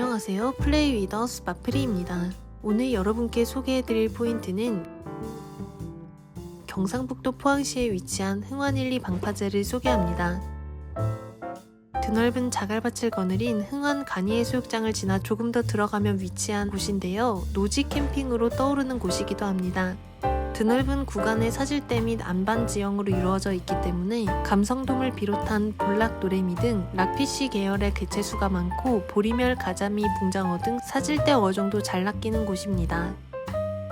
안녕하세요. 플레이 위더스 마프리입니다. 오늘 여러분께 소개해드릴 포인트는 경상북도 포항시에 위치한 흥환1리 방파제를 소개합니다. 드넓은 자갈밭을 거느린 흥환 간이해수욕장을 지나 조금 더 들어가면 위치한 곳인데요. 노지 캠핑으로 떠오르는 곳이기도 합니다. 드넓은 구간의 사질대 및 안반 지형으로 이루어져 있기 때문에 감성돔을 비롯한 볼락 노래미 등 락피쉬 계열의 개체수가 많고 보리멸, 가자미, 붕장어 등 사질대 어종도 잘 낚이는 곳입니다.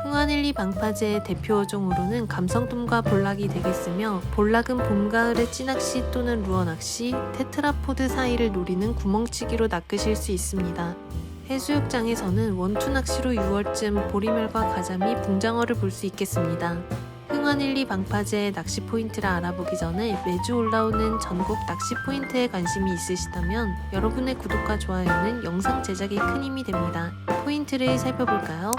흥안일리 방파제의 대표 어종으로는 감성돔과 볼락이 되겠으며 볼락은 봄, 가을에 찌낚시 또는 루어낚시, 테트라포드 사이를 노리는 구멍치기로 낚으실 수 있습니다. 해수욕장에서는 원투 낚시로 6월쯤 보리멸과 가자미, 붕장어를 볼 수 있겠습니다. 흥환일리 방파제의 낚시 포인트를 알아보기 전에 매주 올라오는 전국 낚시 포인트에 관심이 있으시다면 여러분의 구독과 좋아요는 영상 제작에 큰 힘이 됩니다. 포인트를 살펴볼까요?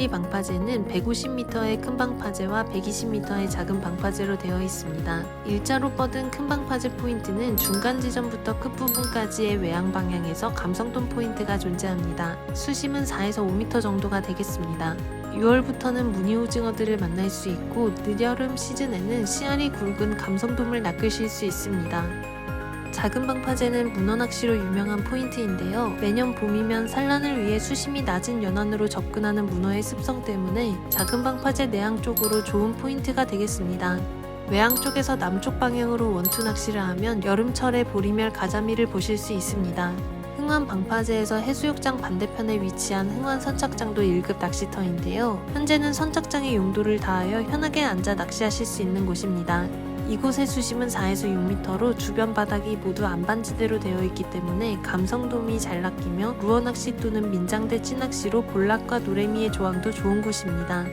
흥원 1, 2 방파제는 150m의 큰 방파제와 120m의 작은 방파제로 되어 있습니다. 일자로 뻗은 큰 방파제 포인트는 중간 지점부터 끝부분까지의 외양 방향에서 감성돔 포인트가 존재합니다. 수심은 4에서 5m 정도가 되겠습니다. 6월부터는 무늬 오징어들을 만날 수 있고 늦여름 시즌에는 씨알이 굵은 감성돔을 낚으실 수 있습니다. 작은 방파제는 문어 낚시로 유명한 포인트인데요. 매년 봄이면 산란을 위해 수심이 낮은 연안으로 접근하는 문어의 습성 때문에 작은 방파제 내항 쪽으로 좋은 포인트가 되겠습니다. 외항 쪽에서 남쪽 방향으로 원투 낚시를 하면 여름철에 보리멸 가자미를 보실 수 있습니다. 흥환 방파제에서 해수욕장 반대편에 위치한 흥환 선착장도 1급 낚시터인데요. 현재는 선착장의 용도를 다하여 편하게 앉아 낚시하실 수 있는 곳입니다. 이곳의 수심은 4에서 6m로 주변 바닥이 모두 안반지대로 되어 있기 때문에 감성돔이 잘 낚이며 루어 낚시 또는 민장대 찌낚시로 볼락과 노래미의 조항도 좋은 곳입니다.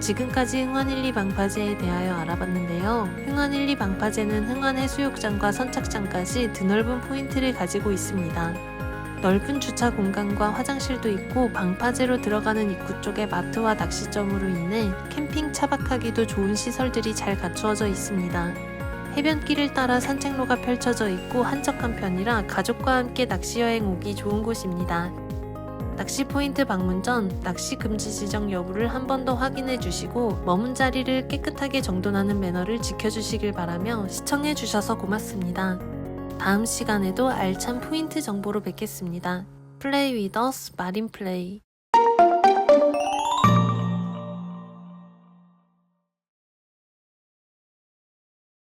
지금까지 흥환 1, 2 방파제에 대하여 알아봤는데요. 흥환 1, 2 방파제는 흥환 해수욕장과 선착장까지 드넓은 포인트를 가지고 있습니다. 넓은 주차 공간과 화장실도 있고 방파제로 들어가는 입구 쪽에 마트와 낚시점으로 인해 캠핑 차박하기도 좋은 시설들이 잘 갖추어져 있습니다. 해변길을 따라 산책로가 펼쳐져 있고 한적한 편이라 가족과 함께 낚시 여행 오기 좋은 곳입니다. 낚시 포인트 방문 전 낚시 금지 지정 여부를 한 번 더 확인해 주시고 머문 자리를 깨끗하게 정돈하는 매너를 지켜주시길 바라며 시청해 주셔서 고맙습니다. 다음 시간에도 알찬 포인트 정보로 뵙겠습니다. 플레이 위더스 마린 플레이